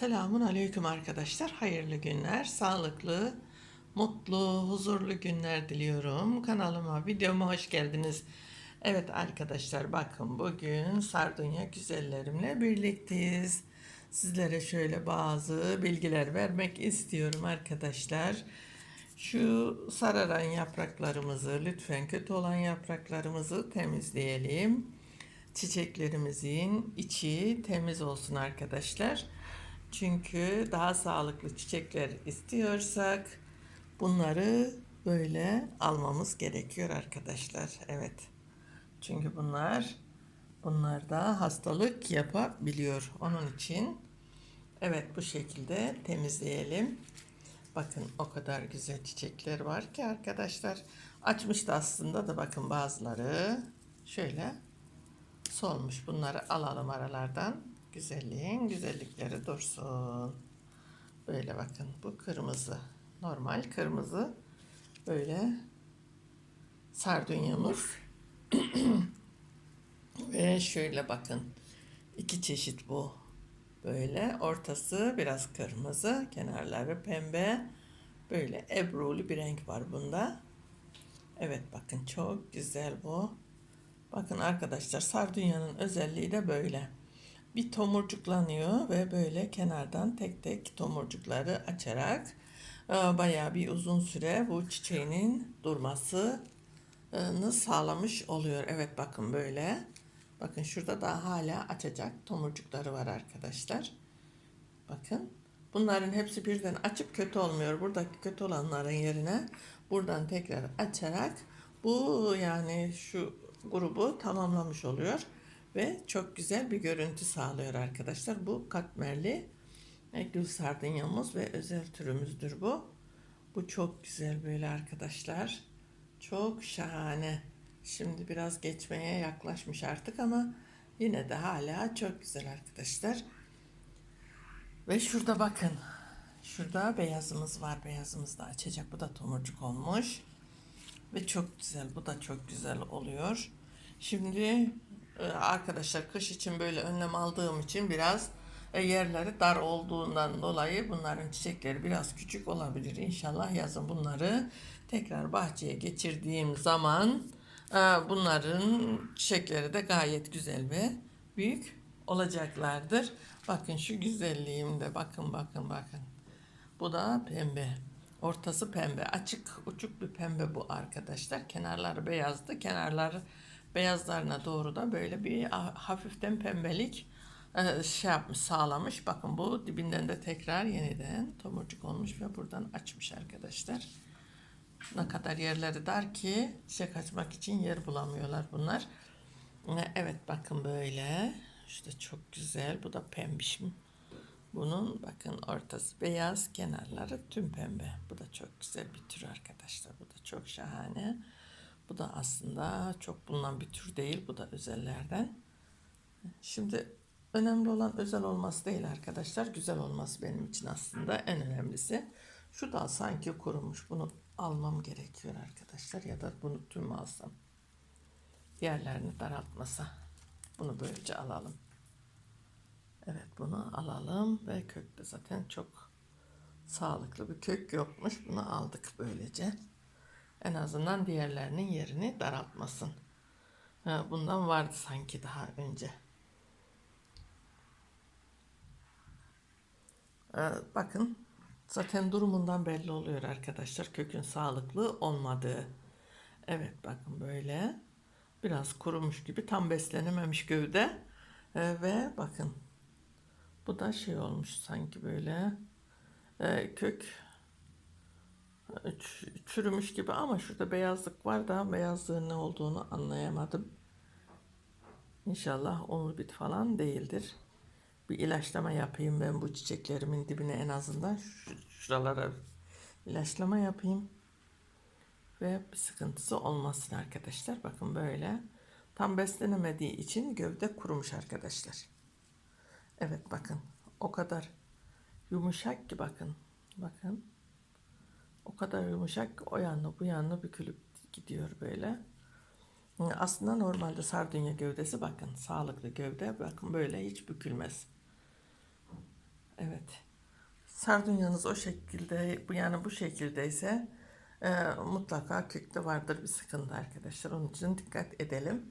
Selamun aleyküm arkadaşlar. Hayırlı günler, sağlıklı, mutlu, huzurlu günler diliyorum. Kanalıma, videoma hoş geldiniz. Evet arkadaşlar bakın bugün Sardunya güzellerimle birlikteyiz. Sizlere şöyle bazı bilgiler vermek istiyorum arkadaşlar. Şu sararan yapraklarımızı lütfen kötü olan yapraklarımızı temizleyelim. Çiçeklerimizin içi temiz olsun arkadaşlar. Çünkü daha sağlıklı çiçekler istiyorsak bunları böyle almamız gerekiyor arkadaşlar. Evet. Çünkü bunlar bunlar da hastalık yapabiliyor. Onun için evet bu şekilde temizleyelim. Bakın o kadar güzel çiçekler var ki arkadaşlar. Açmıştı aslında da bakın bazıları şöyle solmuş. Bunları alalım aralardan. Güzelliğin güzellikleri dursun. Böyle bakın bu kırmızı. Normal kırmızı. Böyle sardunyamız. Ve şöyle bakın. iki çeşit bu. Böyle ortası biraz kırmızı, kenarları pembe. Böyle ebrulu bir renk var bunda. Evet bakın çok güzel bu. Bakın arkadaşlar sardunyanın özelliği de böyle. Bir tomurcuklanıyor ve böyle kenardan tek tek tomurcukları açarak e, bayağı bir uzun süre bu çiçeğinin durmasını sağlamış oluyor. Evet bakın böyle. Bakın şurada da hala açacak tomurcukları var arkadaşlar. Bakın. Bunların hepsi birden açıp kötü olmuyor. Buradaki kötü olanların yerine buradan tekrar açarak bu yani şu grubu tamamlamış oluyor ve çok güzel bir görüntü sağlıyor arkadaşlar. Bu katmerli e, gül sardunyamız ve özel türümüzdür bu. Bu çok güzel böyle arkadaşlar. Çok şahane. Şimdi biraz geçmeye yaklaşmış artık ama yine de hala çok güzel arkadaşlar. Ve şurada bakın. Şurada beyazımız var. Beyazımız da açacak. Bu da tomurcuk olmuş. Ve çok güzel. Bu da çok güzel oluyor. Şimdi arkadaşlar kış için böyle önlem aldığım için biraz e, yerleri dar olduğundan dolayı bunların çiçekleri biraz küçük olabilir. İnşallah yazın bunları tekrar bahçeye geçirdiğim zaman e, bunların çiçekleri de gayet güzel ve büyük olacaklardır. Bakın şu güzelliğimde bakın bakın bakın. Bu da pembe. Ortası pembe. Açık uçuk bir pembe bu arkadaşlar. Kenarları beyazdı. Kenarları beyazlarına doğru da böyle bir hafiften pembelik e, şey yapmış sağlamış. Bakın bu dibinden de tekrar yeniden tomurcuk olmuş ve buradan açmış arkadaşlar. Ne kadar yerleri dar ki çiçek açmak için yer bulamıyorlar bunlar. E, evet bakın böyle. İşte çok güzel. Bu da pembişim. Bunun bakın ortası beyaz, kenarları tüm pembe. Bu da çok güzel bir tür arkadaşlar. Bu da çok şahane. Bu da aslında çok bulunan bir tür değil. Bu da özellerden. Şimdi önemli olan özel olması değil arkadaşlar. Güzel olması benim için aslında en önemlisi. Şu dal sanki kurumuş. Bunu almam gerekiyor arkadaşlar. Ya da bunu tüm alsam. Diğerlerini daraltmasa. Bunu böylece alalım. Evet bunu alalım ve kökte zaten çok sağlıklı bir kök yokmuş. Bunu aldık böylece. En azından diğerlerinin yerini daraltmasın. Bundan vardı sanki daha önce. Ee, bakın zaten durumundan belli oluyor arkadaşlar kökün sağlıklı olmadığı. Evet bakın böyle biraz kurumuş gibi tam beslenememiş gövde ee, ve bakın bu da şey olmuş sanki böyle e, kök çürümüş gibi ama şurada beyazlık var da beyazlığın ne olduğunu anlayamadım. İnşallah onu bit falan değildir. Bir ilaçlama yapayım ben bu çiçeklerimin dibine en azından şuralara ilaçlama yapayım. Ve bir sıkıntısı olmasın arkadaşlar. Bakın böyle tam beslenemediği için gövde kurumuş arkadaşlar. Evet bakın o kadar yumuşak ki bakın. Bakın. O kadar yumuşak o yanına bu yanına bükülüp gidiyor böyle. Aslında normalde sardunya gövdesi bakın sağlıklı gövde bakın böyle hiç bükülmez. Evet. Sardunyanız o şekilde, yani bu şekildeyse e, mutlaka kökte vardır bir sıkıntı arkadaşlar. Onun için dikkat edelim.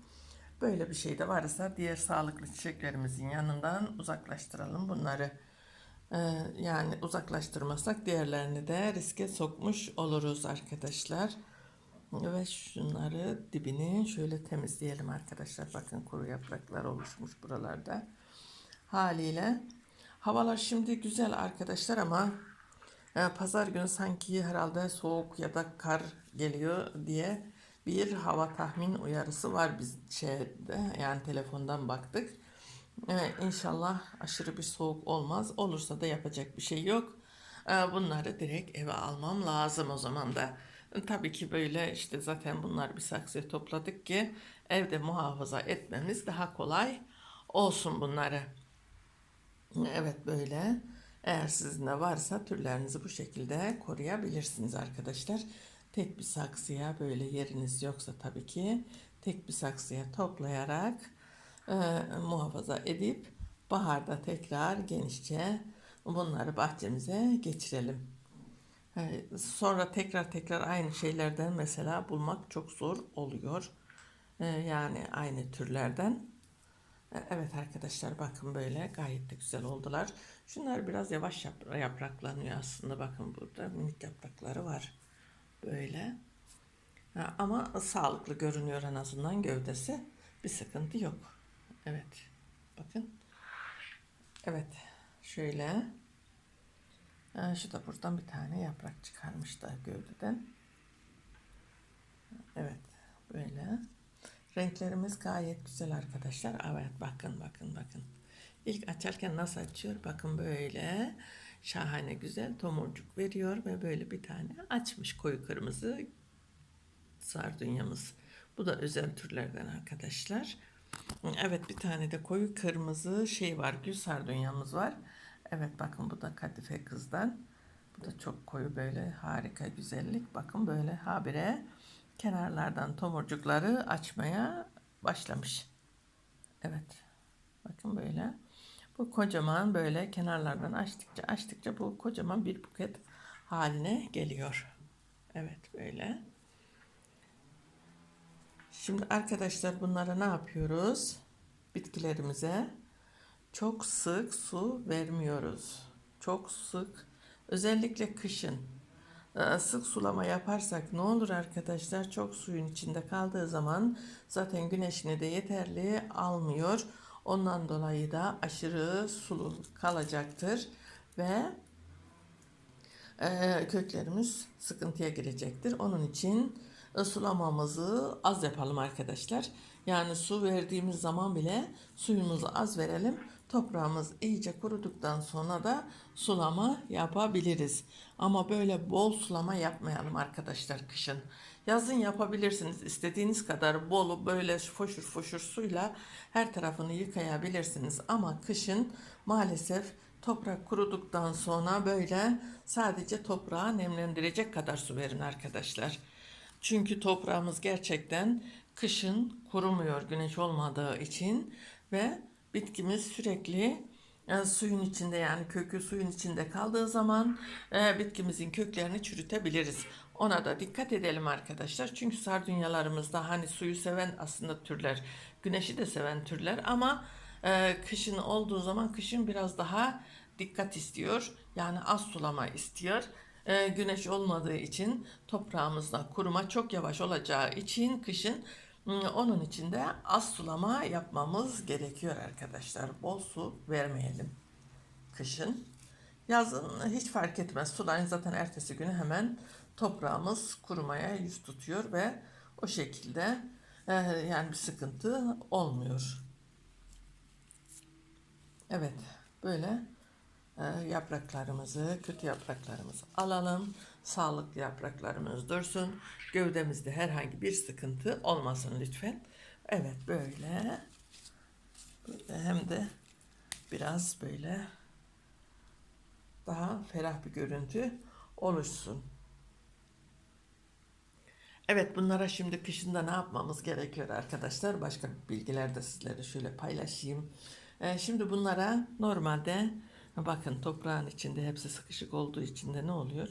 Böyle bir şey de varsa diğer sağlıklı çiçeklerimizin yanından uzaklaştıralım bunları. E, yani uzaklaştırmasak diğerlerini de riske sokmuş oluruz arkadaşlar. Ve şunları dibini şöyle temizleyelim arkadaşlar. Bakın kuru yapraklar oluşmuş buralarda. Haliyle havalar şimdi güzel arkadaşlar ama e, pazar günü sanki herhalde soğuk ya da kar geliyor diye bir hava tahmin uyarısı var biz şeyde yani telefondan baktık. E, inşallah aşırı bir soğuk olmaz. Olursa da yapacak bir şey yok. E, bunları direkt eve almam lazım o zaman da. Tabii ki böyle işte zaten bunlar bir saksıya topladık ki evde muhafaza etmemiz daha kolay olsun bunları. Evet böyle. Eğer sizin de varsa türlerinizi bu şekilde koruyabilirsiniz arkadaşlar. Tek bir saksıya böyle yeriniz yoksa tabii ki tek bir saksıya toplayarak e, muhafaza edip baharda tekrar genişçe bunları bahçemize geçirelim. E, sonra tekrar tekrar aynı şeylerden mesela bulmak çok zor oluyor. E, yani aynı türlerden. E, Evet arkadaşlar bakın böyle gayet de güzel oldular. Şunlar biraz yavaş yap- yapraklanıyor aslında. Bakın burada minik yaprakları var. Böyle. Ha, ama sağlıklı görünüyor en azından gövdesi. Bir sıkıntı yok. Evet. Bakın. Evet. Şöyle. Şu da buradan bir tane yaprak çıkarmış da gövdeden. Evet. Böyle. Renklerimiz gayet güzel arkadaşlar. Evet bakın bakın bakın. İlk açarken nasıl açıyor? Bakın böyle şahane güzel tomurcuk veriyor ve böyle bir tane açmış koyu kırmızı sardunyamız. Bu da özel türlerden arkadaşlar. Evet bir tane de koyu kırmızı şey var. Gül sardunyamız var. Evet bakın bu da kadife kızdan. Bu da çok koyu böyle harika güzellik. Bakın böyle habire kenarlardan tomurcukları açmaya başlamış. Evet. Bakın böyle. Bu kocaman böyle kenarlardan açtıkça açtıkça bu kocaman bir buket haline geliyor. Evet böyle. Şimdi arkadaşlar bunlara ne yapıyoruz? Bitkilerimize çok sık su vermiyoruz. Çok sık özellikle kışın e, sık sulama yaparsak ne olur arkadaşlar? Çok suyun içinde kaldığı zaman zaten güneşini de yeterli almıyor. Ondan dolayı da aşırı sulu kalacaktır ve e, köklerimiz sıkıntıya girecektir. Onun için sulamamızı az yapalım arkadaşlar. Yani su verdiğimiz zaman bile suyumuzu az verelim. Toprağımız iyice kuruduktan sonra da sulama yapabiliriz. Ama böyle bol sulama yapmayalım arkadaşlar kışın. Yazın yapabilirsiniz. İstediğiniz kadar bol böyle foşur foşur suyla her tarafını yıkayabilirsiniz. Ama kışın maalesef toprak kuruduktan sonra böyle sadece toprağı nemlendirecek kadar su verin arkadaşlar. Çünkü toprağımız gerçekten kışın kurumuyor güneş olmadığı için ve bitkimiz sürekli e, suyun içinde yani kökü suyun içinde kaldığı zaman e, bitkimizin köklerini çürütebiliriz. Ona da dikkat edelim arkadaşlar. Çünkü sardunyalarımızda hani suyu seven aslında türler, güneşi de seven türler ama e, kışın olduğu zaman kışın biraz daha dikkat istiyor. Yani az sulama istiyor. E, güneş olmadığı için toprağımızda kuruma çok yavaş olacağı için kışın Hmm, Onun için de az sulama yapmamız gerekiyor arkadaşlar. Bol su vermeyelim kışın. Yazın hiç fark etmez. Sulayın zaten ertesi günü hemen toprağımız kurumaya yüz tutuyor ve o şekilde e, yani bir sıkıntı olmuyor. Evet böyle yapraklarımızı, kötü yapraklarımızı alalım. Sağlıklı yapraklarımız dursun. Gövdemizde herhangi bir sıkıntı olmasın lütfen. Evet böyle. Böyle hem de biraz böyle daha ferah bir görüntü oluşsun. Evet bunlara şimdi kışında ne yapmamız gerekiyor arkadaşlar? Başka bilgiler de sizlere şöyle paylaşayım. Ee, şimdi bunlara normalde Bakın toprağın içinde hepsi sıkışık olduğu için de ne oluyor?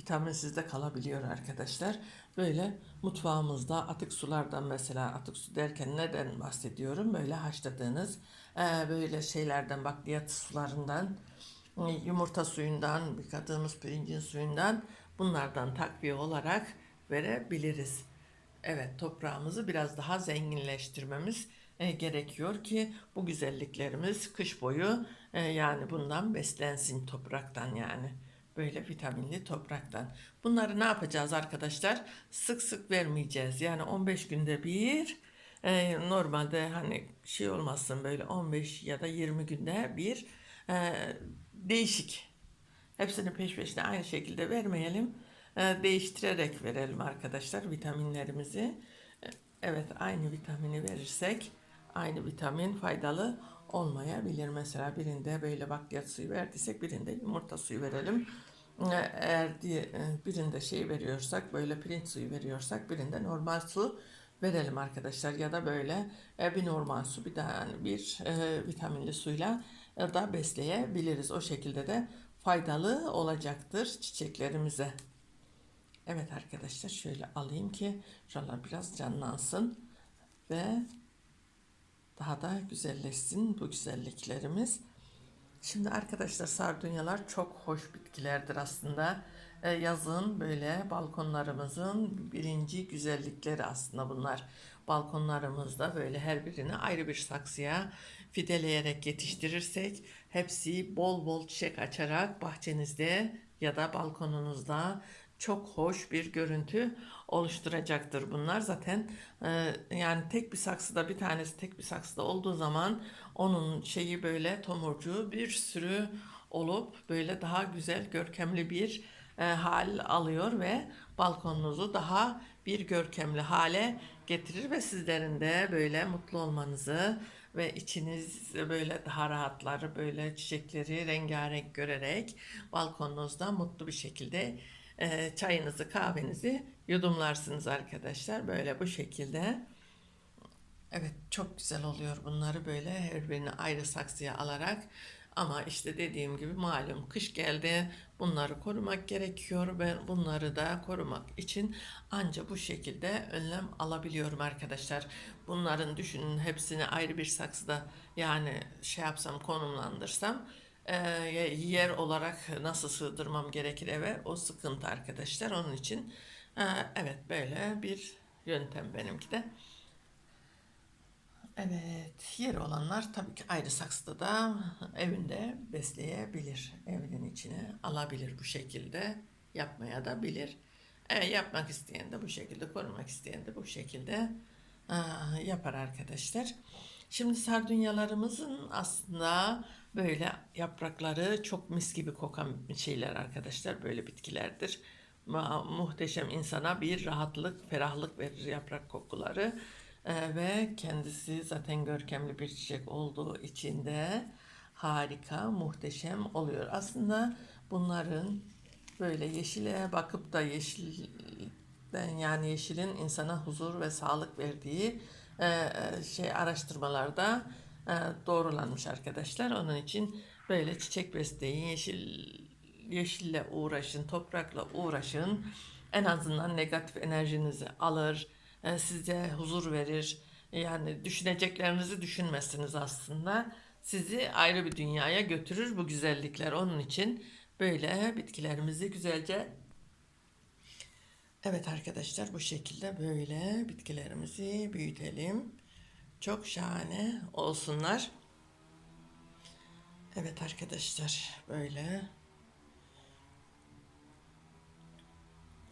Vitaminsizde kalabiliyor arkadaşlar. Böyle mutfağımızda atık sulardan mesela atık su derken neden bahsediyorum? Böyle haşladığınız eee, böyle şeylerden bakliyat sularından e, yumurta suyundan, yıkadığımız pirincin suyundan bunlardan takviye olarak verebiliriz. Evet, toprağımızı biraz daha zenginleştirmemiz e, gerekiyor ki bu güzelliklerimiz kış boyu e, yani bundan beslensin topraktan yani. Böyle vitaminli topraktan. Bunları ne yapacağız arkadaşlar? Sık sık vermeyeceğiz. Yani 15 günde bir e, normalde hani şey olmasın böyle 15 ya da 20 günde bir e, değişik Hepsini peş peşine aynı şekilde vermeyelim. Ee, değiştirerek verelim arkadaşlar vitaminlerimizi. Ee, Evet aynı vitamini verirsek aynı vitamin faydalı olmayabilir. Mesela birinde böyle bakliyat suyu verdiysek birinde yumurta suyu verelim. Ee, Eğer e, birinde şey veriyorsak böyle pirinç suyu veriyorsak birinde normal su verelim arkadaşlar ya da böyle e, bir normal su bir daha yani bir e, vitaminli suyla da besleyebiliriz. O şekilde de faydalı olacaktır çiçeklerimize. Evet arkadaşlar şöyle alayım ki şuralar biraz canlansın ve daha da güzelleşsin bu güzelliklerimiz. Şimdi arkadaşlar sardunyalar çok hoş bitkilerdir aslında. Ee, yazın böyle balkonlarımızın birinci güzellikleri aslında bunlar. Balkonlarımızda böyle her birini ayrı bir saksıya fideleyerek yetiştirirsek hepsi bol bol çiçek açarak bahçenizde ya da balkonunuzda çok hoş bir görüntü oluşturacaktır bunlar. Zaten e, yani tek bir saksıda bir tanesi tek bir saksıda olduğu zaman onun şeyi böyle tomurcuğu bir sürü olup böyle daha güzel görkemli bir e, hal alıyor ve balkonunuzu daha bir görkemli hale getirir ve sizlerin de böyle mutlu olmanızı ve içiniz böyle daha rahatlar böyle çiçekleri rengarenk görerek balkonunuzda mutlu bir şekilde e, çayınızı kahvenizi yudumlarsınız arkadaşlar böyle bu şekilde. Evet çok güzel oluyor bunları böyle her birini ayrı saksıya alarak ama işte dediğim gibi malum kış geldi bunları korumak gerekiyor ben bunları da korumak için anca bu şekilde önlem alabiliyorum arkadaşlar. Bunların düşünün hepsini ayrı bir saksıda yani şey yapsam konumlandırsam e, yer olarak nasıl sığdırmam gerekir eve o sıkıntı arkadaşlar onun için e, evet böyle bir yöntem benimki de. Evet, yer olanlar tabii ki ayrı saksıda da evinde besleyebilir. Evinin içine alabilir bu şekilde yapmaya da bilir. E, yapmak isteyen de bu şekilde, korumak isteyen de bu şekilde aa, yapar arkadaşlar. Şimdi sardunyalarımızın aslında böyle yaprakları çok mis gibi kokan şeyler arkadaşlar. Böyle bitkilerdir. Muhteşem insana bir rahatlık, ferahlık verir yaprak kokuları. Ee, ve kendisi zaten görkemli bir çiçek olduğu için de harika, muhteşem oluyor. Aslında bunların böyle yeşile bakıp da yeşilden yani yeşilin insana huzur ve sağlık verdiği e, e, şey araştırmalarda doğrulanmış arkadaşlar. Onun için böyle çiçek besleyin, yeşil yeşille uğraşın, toprakla uğraşın. En azından negatif enerjinizi alır, e, size huzur verir. Yani düşüneceklerinizi düşünmezsiniz aslında. Sizi ayrı bir dünyaya götürür bu güzellikler. Onun için böyle bitkilerimizi güzelce Evet arkadaşlar bu şekilde böyle bitkilerimizi büyütelim. Çok şahane olsunlar. Evet arkadaşlar böyle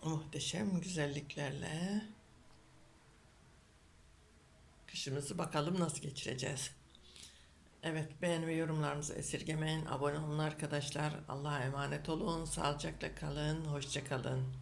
muhteşem güzelliklerle kışımızı bakalım nasıl geçireceğiz. Evet beğen ve yorumlarınızı esirgemeyin. Abone olun arkadaşlar. Allah'a emanet olun. Sağlıcakla kalın. Hoşça kalın.